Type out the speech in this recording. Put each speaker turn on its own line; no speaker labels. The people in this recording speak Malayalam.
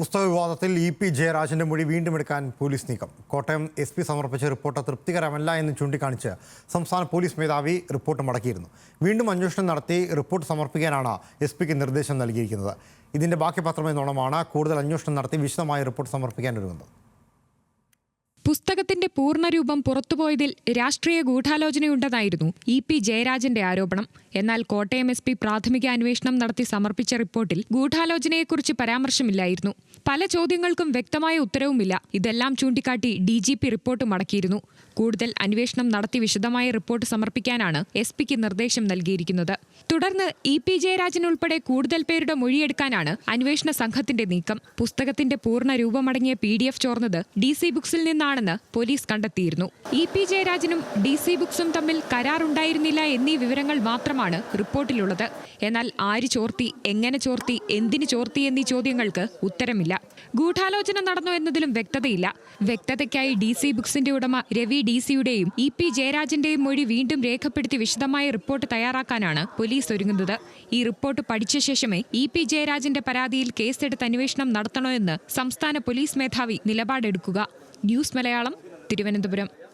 പുസ്തക വിവാദത്തിൽ ഇ പി ജയരാജന്റെ മൊഴി വീണ്ടും എടുക്കാൻ പോലീസ് നീക്കം. കോട്ടയം എസ് പി സമർപ്പിച്ച റിപ്പോർട്ട് തൃപ്തികരമല്ല എന്ന് ചൂണ്ടിക്കാണിച്ച് സംസ്ഥാന പോലീസ് മേധാവി റിപ്പോർട്ട് മടക്കിയിരുന്നു. വീണ്ടും അന്വേഷണം നടത്തി റിപ്പോർട്ട് സമർപ്പിക്കാനാണ് എസ് പിക്ക് നിർദ്ദേശം നൽകിയിരിക്കുന്നത്. ഇതിന്റെ ബാക്കി പത്രമെന്നോണമാണ് കൂടുതൽ അന്വേഷണം നടത്തി വിശദമായ റിപ്പോർട്ട് സമർപ്പിക്കാൻ ഒരുങ്ങുന്നത്.
പുസ്തകത്തിന്റെ പൂർണരൂപം പുറത്തുപോയതിൽ രാഷ്ട്രീയ ഗൂഢാലോചനയുണ്ടെന്നായിരുന്നു ഇ പി ജയരാജന്റെ ആരോപണം. എന്നാൽ കോട്ടയം എസ് പി പ്രാഥമിക അന്വേഷണം നടത്തി സമർപ്പിച്ച റിപ്പോർട്ടിൽ ഗൂഢാലോചനയെക്കുറിച്ച് പരാമർശമില്ലായിരുന്നു. പല ചോദ്യങ്ങൾക്കും വ്യക്തമായ ഉത്തരവുമില്ല. ഇതെല്ലാം ചൂണ്ടിക്കാട്ടി ഡി ജി പി റിപ്പോർട്ട് മടക്കിയിരുന്നു. കൂടുതൽ അന്വേഷണം നടത്തി വിശദമായ റിപ്പോർട്ട് സമർപ്പിക്കാനാണ് എസ് പിക്ക് നിർദ്ദേശം നൽകിയിരിക്കുന്നത്. തുടർന്ന് ഇ പി ജയരാജൻ ഉൾപ്പെടെ കൂടുതൽ പേരുടെ മൊഴിയെടുക്കാനാണ് അന്വേഷണ സംഘത്തിന്റെ നീക്കം. പുസ്തകത്തിന്റെ പൂർണ രൂപമടങ്ങിയ പി ഡി എഫ് ചോർന്നത് ഡി സി ബുക്സിൽ നിന്നാണെന്ന് പോലീസ് കണ്ടെത്തിയിരുന്നു. ഇ പി ജയരാജനും ഡി സി ബുക്സും തമ്മിൽ കരാറുണ്ടായിരുന്നില്ല എന്നീ വിവരങ്ങൾ മാത്രമാണ് റിപ്പോർട്ടിലുള്ളത്. എന്നാൽ ആര് ചോർത്തി എങ്ങനെ ചോർത്തി എന്തിനു ചോർത്തി എന്നീ ചോദ്യങ്ങൾക്ക് ഉത്തരമില്ല. ഗൂഢാലോചന നടന്നു എന്നതിലും വ്യക്തതയില്ല. വ്യക്തതയ്ക്കായി ഡി സി ബുക്സിന്റെ ഉടമ രവി ഡി സിയുടെയും ഇ പി ജയരാജന്റെയും മൊഴി വീണ്ടും രേഖപ്പെടുത്തി വിശദമായ റിപ്പോർട്ട് തയ്യാറാക്കാനാണ് പോലീസ് ഒരുങ്ങുന്നത്. ഈ റിപ്പോർട്ട് പഠിച്ച ശേഷമേ ഇ പി ജയരാജന്റെ പരാതിയിൽ കേസെടുത്ത് അന്വേഷണം നടത്തണോ എന്ന് സംസ്ഥാന പോലീസ് മേധാവി നിലപാടെടുക്കുക. ന്യൂസ് മലയാളം തിരുവനന്തപുരം.